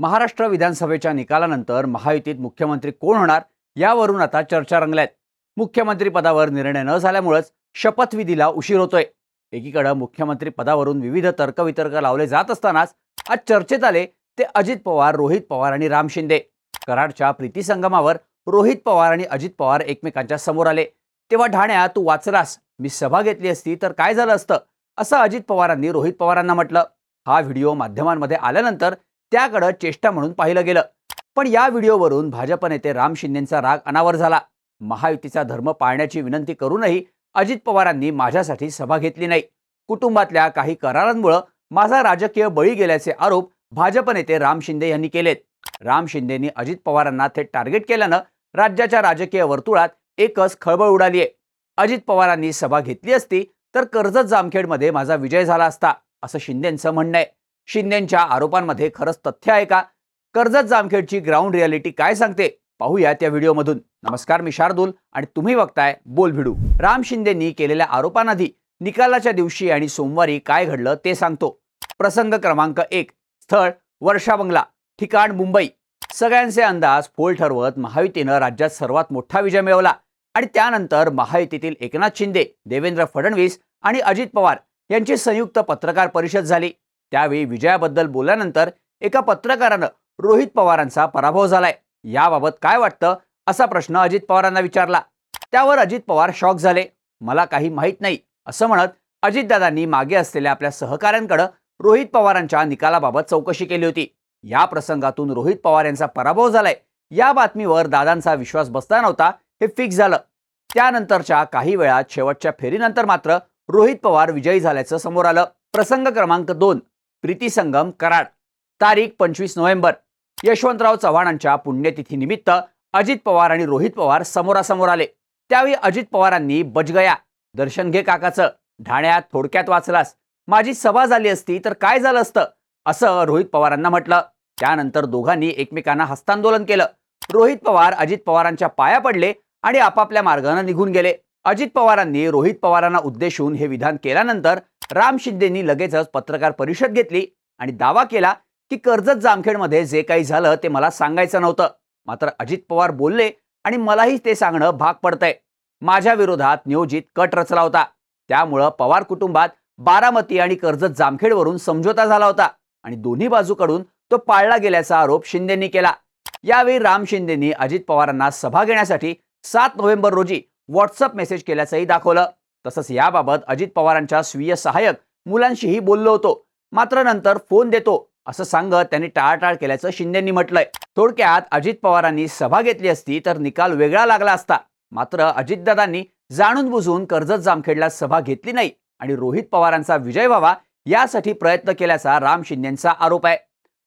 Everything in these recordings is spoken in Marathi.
महाराष्ट्र विधानसभेच्या निकालानंतर महायुतीत मुख्यमंत्री कोण होणार यावरून आता चर्चा रंगल्यात. मुख्यमंत्री पदावर निर्णय न झाल्यामुळंच शपथविधीला उशीर होतोय. एकीकडं मुख्यमंत्री पदावरून विविध तर्कवितर्क लावले जात असतानाच आज चर्चेत आले ते अजित पवार रोहित पवार आणि राम शिंदे. कराडच्या प्रीती संगमावर रोहित पवार आणि अजित पवार एकमेकांच्या समोर आले. तेव्हा ढाण्या तू वाचलास मी सभा घेतली असती तर काय झालं असतं? असं अजित पवारांनी रोहित पवारांना म्हटलं. हा व्हिडिओ माध्यमांमध्ये आल्यानंतर त्याकडं चेष्टा म्हणून पाहिलं गेलं. पण या व्हिडिओवरून भाजप नेते राम शिंदेंचा राग अनावर झाला. महायुतीचा धर्म पाळण्याची विनंती करूनही अजित पवारांनी माझ्यासाठी सभा घेतली नाही. कुटुंबातल्या काही करारांमुळं माझा राजकीय बळी गेल्याचे आरोप भाजप नेते राम शिंदे यांनी केलेत. राम शिंदेनी अजित पवारांना थेट टार्गेट केल्यानं राज्याच्या राजकीय वर्तुळात एकच खळबळ उडाली आहे अजित पवारांनी सभा घेतली असती तर कर्जत जामखेडमध्ये माझा विजय झाला असता असं शिंदेंचं म्हणणं आहे. शिंदेंच्या आरोपांमध्ये खरंच तथ्य आहे का? कर्जत जामखेडची ग्राउंड रियालिटी काय सांगते? पाहूया त्या व्हिडिओमधून. नमस्कार मी शार्दूल आणि तुम्ही बघताय बोल भिडू. राम शिंदेंनी केलेल्या आरोपांआधी निकालाच्या दिवशी आणि सोमवारी काय घडलं ते सांगतो. प्रसंग क्रमांक एक स्थळ वर्षा बंगला ठिकाण मुंबई. सगळ्यांचे अंदाज फोल ठरवत महायुतीनं राज्यात सर्वात मोठा विजय मिळवला आणि त्यानंतर महायुतीतील एकनाथ शिंदे देवेंद्र फडणवीस आणि अजित पवार यांची संयुक्त पत्रकार परिषद झाली. त्यावेळी विजयाबद्दल बोलल्यानंतर एका पत्रकारानं रोहित पवारांचा पराभव झालाय. याबाबत काय वाटतं? असा प्रश्न अजित पवारांना विचारला. त्यावर अजित पवार शॉक झाले. मला काही माहीत नाही असं म्हणत अजितदादांनी मागे असलेल्या आपल्या सहकाऱ्यांकडे रोहित पवारांच्या निकालाबाबत चौकशी केली होती. या प्रसंगातून रोहित पवार यांचा पराभव झालाय. या बातमीवर दादांचा विश्वास बसला नव्हता हे फिक्स झालं. त्यानंतरच्या काही वेळात शेवटच्या फेरीनंतर मात्र रोहित पवार विजयी झाल्याचं समोर आलं. प्रसंग क्रमांक दोन. प्रीती संगम कराड. तारीख पंचवीस नोव्हेंबर. यशवंतराव चव्हाणांच्या पुण्यतिथीनिमित्त अजित पवार आणि रोहित पवार समोरासमोर आले. त्यावेळी अजित पवारांनी बजगया दर्शन घे काकाचं. ढाण्यात थोडक्यात वाचलास. माझी सभा झाली असती तर काय झालं असतं? असं रोहित पवारांना म्हटलं. त्यानंतर दोघांनी एकमेकांना हस्तांदोलन केलं. रोहित पवार अजित पवारांच्या पाया पडले आणि आपापल्या मार्गाने निघून गेले. अजित पवारांनी रोहित पवारांना उद्देशून हे विधान केल्यानंतर राम शिंदेनी लगेचच पत्रकार परिषद घेतली आणि दावा केला की कर्जत जामखेडमध्ये जे काही झालं ते मला सांगायचं नव्हतं. मात्र अजित पवार बोलले आणि मलाही ते सांगणं भाग पडतंय. माझ्या विरोधात नियोजित कट रचला होता. त्यामुळं पवार कुटुंबात बारामती आणि कर्जत जामखेडवरून समझोता झाला होता आणि दोन्ही बाजूकडून तो पाळला गेल्याचा आरोप शिंदेंनी केला. यावेळी राम शिंदेंनी अजित पवारांना सभा घेण्यासाठी सात नोव्हेंबर रोजी व्हॉट्सअप मेसेज केल्याचंही दाखवलं. तसंच याबाबत अजित पवारांच्या स्वीय सहाय्यक मुलांशीही बोललो होतो. मात्र नंतर फोन देतो असं सांगत त्यांनी टाळाटाळ केल्याचं शिंदेंनी म्हटलंय. थोडक्यात अजित पवारांनी सभा घेतली असती तर निकाल वेगळा लागला असता. मात्र अजितदादांनी जाणून बुजून कर्जत जामखेडला सभा घेतली नाही आणि रोहित पवारांचा विजय व्हावा यासाठी प्रयत्न केल्याचा राम शिंदेचा आरोप आहे.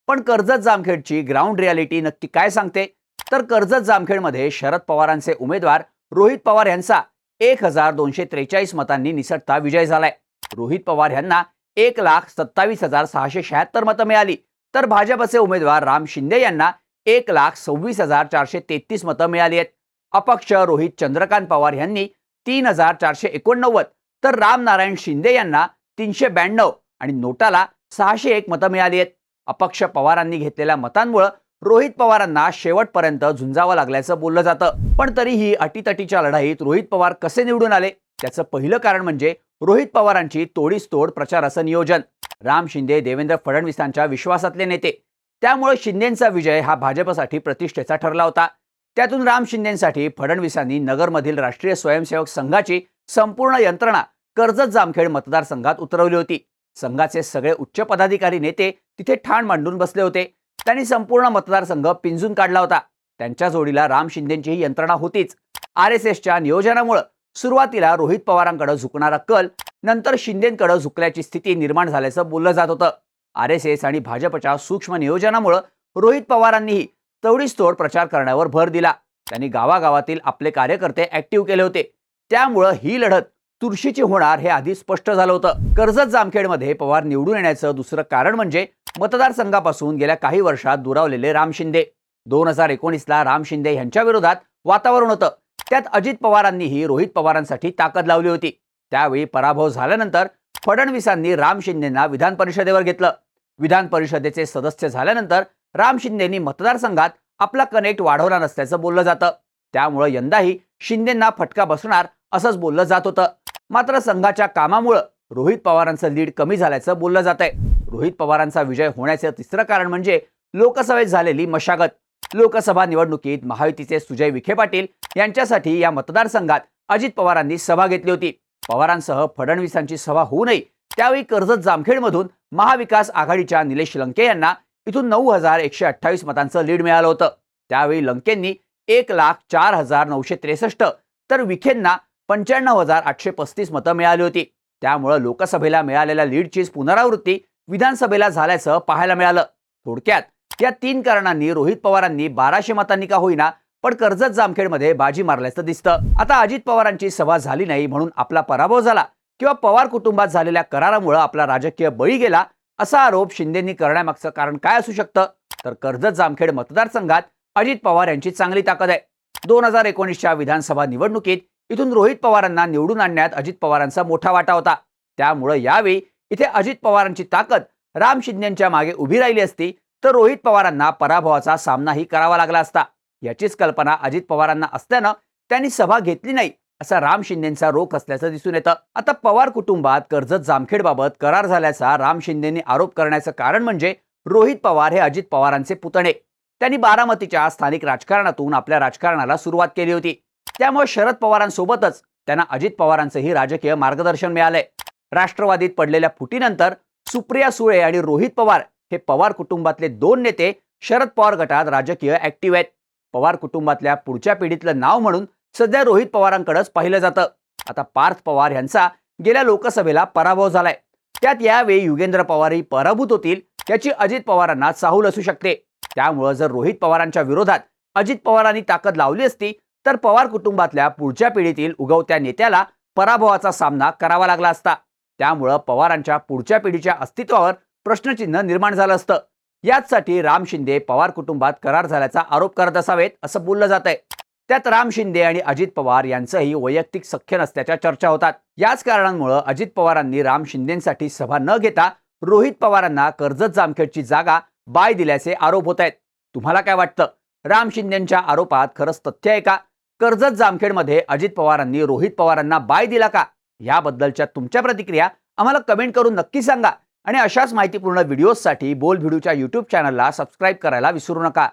पण कर्जत जामखेडची ग्राउंड रियालिटी नक्की काय सांगते? तर कर्जत जामखेडमध्ये शरद पवारांचे उमेदवार रोहित पवार यांचा एक हजार दोनशे त्रेचाळीस मतांनी निसटता विजय झालाय. रोहित पवार यांना एक लाख सत्तावीस हजार सहाशे शहात्तर मतं मिळाली. तर भाजपचे उमेदवार राम शिंदे यांना एक लाख सव्वीस हजार चारशे तेहतीस मतं मिळाली आहेत. अपक्ष रोहित चंद्रकांत पवार यांनी तीन हजार चारशे एकोणनव्वद तर रामनारायण शिंदे यांना तीनशे ब्याण्णव आणि नोटाला सहाशे एक मतं मिळाली आहेत. अपक्ष पवारांनी घेतलेल्या मतांमुळं रोहित पवारांना शेवटपर्यंत झुंजावं लागल्याचं बोललं जातं. पण तरीही अटीतटीच्या लढाईत रोहित पवार कसे निवडून आले? त्याचं पहिलं कारण म्हणजे रोहित पवारांची तोडीस तोड प्रचाराचं नियोजन. राम शिंदे देवेंद्र फडणवीसांच्या विश्वासातले नेते. त्यामुळे शिंदेचा विजय हा भाजपसाठी प्रतिष्ठेचा ठरला होता. त्यातून राम शिंदेसाठी फडणवीसांनी नगरमधील राष्ट्रीय स्वयंसेवक संघाची संपूर्ण यंत्रणा कर्जत जामखेड मतदारसंघात उतरवली होती. संघाचे सगळे उच्च पदाधिकारी नेते तिथे ठाण मांडून बसले होते. त्यांनी संपूर्ण मतदारसंघ पिंजून काढला होता. त्यांच्या जोडीला राम शिंदेंचीही यंत्रणा होतीच. आर एस एसच्या नियोजनामुळं सुरुवातीला रोहित पवारांकडे झुकणारा कल नंतर शिंदेकडे झुकल्याची स्थिती निर्माण झाल्याचं बोललं जात होतं. आर एस एस आणि भाजपच्या सूक्ष्म नियोजनामुळं रोहित पवारांनीही तवडीच तोड प्रचार करण्यावर भर दिला. त्यांनी गावागावातील आपले कार्यकर्ते ऍक्टिव्ह केले होते. त्यामुळं ही लढत तुळशीची होणार हे आधी स्पष्ट झालं होतं. कर्जत जामखेडमध्ये पवार निवडून येण्याचं दुसरं कारण म्हणजे मतदारसंघापासून गेल्या काही वर्षात दुरावलेले राम शिंदे. दोन हजार एकोणीसला राम शिंदे यांच्या विरोधात वातावरण होतं. त्यात अजित पवारांनीही रोहित पवारांसाठी ताकद लावली होती. त्यावेळी पराभव झाल्यानंतर फडणवीसांनी राम शिंदेना विधान परिषदेवर घेतलं. विधान परिषदेचे सदस्य झाल्यानंतर राम शिंदेनी मतदारसंघात आपला कनेक्ट वाढवला नसल्याचं बोललं जातं. त्यामुळं यंदाही शिंदेंना फटका बसणार असंच बोललं जात होतं. मात्र संघाच्या कामामुळं रोहित पवारांचं लीड कमी झाल्याचं बोललं जात आहे रोहित पवारांचा विजय होण्याचं तिसरं कारण म्हणजे लोकसभेत झालेली मशागत. लोकसभा निवडणुकीत महायुतीचे सुजय विखे पाटील यांच्यासाठी या मतदारसंघात अजित पवारांनी सभा घेतली होती. पवारांसह फडणवीसांची सभा होऊ नये त्यावेळी कर्जत जामखेडमधून महाविकास आघाडीच्या निलेश लंके यांना इथून नऊ हजार एकशे अठ्ठावीस मतांचं लीड मिळालं होतं. त्यावेळी लंकेंनी एक लाख चार हजार नऊशे त्रेसष्ट तर विखेंना पंच्याण्णव हजार आठशे पस्तीस मतं मिळाली होती. त्यामुळं लोकसभेला मिळालेल्या लीडचीच पुनरावृत्ती विधानसभेला झाल्याचं पाहायला मिळालं. थोडक्यात या तीन कारणांनी रोहित पवारांनी बाराशे मतांनी का होईना पण कर्जत जामखेडमध्ये बाजी मारल्याचं दिसतं. आता अजित पवारांची सभा झाली नाही म्हणून आपला पराभव झाला किंवा पवार कुटुंबात झालेल्या करारामुळे आपला राजकीय बळी गेला असा आरोप शिंदेंनी करण्यामागचं कारण काय असू शकतं? तर कर्जत जामखेड मतदारसंघात अजित पवार यांची चांगली ताकद आहे. दोन हजार एकोणीसच्या विधानसभा निवडणुकीत इथून रोहित पवारांना निवडून आणण्यात अजित पवारांचा मोठा वाटा होता. त्यामुळं यावेळी इथे अजित पवारांची ताकद राम शिंदेच्या मागे उभी राहिली असती तर रोहित पवारांना पराभवाचा सामनाही करावा लागला असता. याचीच कल्पना अजित पवारांना असल्यानं त्यांनी सभा घेतली नाही असा राम शिंदेचा रोख असल्याचं दिसून येतं. आता पवार कुटुंबात कर्जत जामखेडबाबत करार झाल्याचा राम शिंदेनी आरोप करण्याचं कारण म्हणजे रोहित पवार हे अजित पवारांचे पुतणे. त्यांनी बारामतीच्या स्थानिक राजकारणातून आपल्या राजकारणाला सुरुवात केली होती. त्यामुळे शरद पवारांसोबतच त्यांना अजित पवारांचंही राजकीय मार्गदर्शन मिळालंय. राष्ट्रवादीत पडलेल्या फुटीनंतर सुप्रिया सुळे आणि रोहित पवार हे पवार कुटुंबातले दोन नेते शरद पवार गटात राजकीय ऍक्टिव्ह आहेत. पवार कुटुंबातल्या पुढच्या पिढीतलं नाव म्हणून सध्या रोहित पवारांकडेच पाहिलं जातं. आता पार्थ पवार यांचा गेल्या लोकसभेला पराभव झालाय. त्यात यावेळी युगेंद्र पवारही पराभूत होतील याची अजित पवारांना चाहूल असू शकते. त्यामुळं जर रोहित पवारांच्या विरोधात अजित पवारांनी ताकद लावली असती तर पवार कुटुंबातल्या पुढच्या पिढीतील उगवत्या नेत्याला पराभवाचा सामना करावा लागला असता. त्यामुळं पवारांच्या पुढच्या पिढीच्या अस्तित्वावर प्रश्नचिन्ह निर्माण झालं असतं. याचसाठी राम शिंदे पवार कुटुंबात करार झाल्याचा आरोप करत असावेत असं बोललं जात आहे त्यात राम शिंदे आणि अजित पवार यांचंही वैयक्तिक सख्य नसल्याच्या चर्चा होतात. याच कारणांमुळे अजित पवारांनी राम शिंदेसाठी सभा न घेता रोहित पवारांना कर्जत जामखेडची जागा बाय दिल्याचे आरोप होत आहेत. तुम्हाला काय वाटतं? राम शिंदेच्या आरोपात खरंच तथ्य आहे का? कर्जत जामखेडमध्ये अजित पवारांनी रोहित पवारांना बाय दिला का? याबद्दलच्या तुमच्या प्रतिक्रिया आम्हाला कमेंट करून नक्की सांगा. आणि अशाच माहितीपूर्ण व्हिडिओजसाठी बोल व्हिडिओच्या यूट्यूब चॅनलला सबस्क्राईब करायला विसरू नका.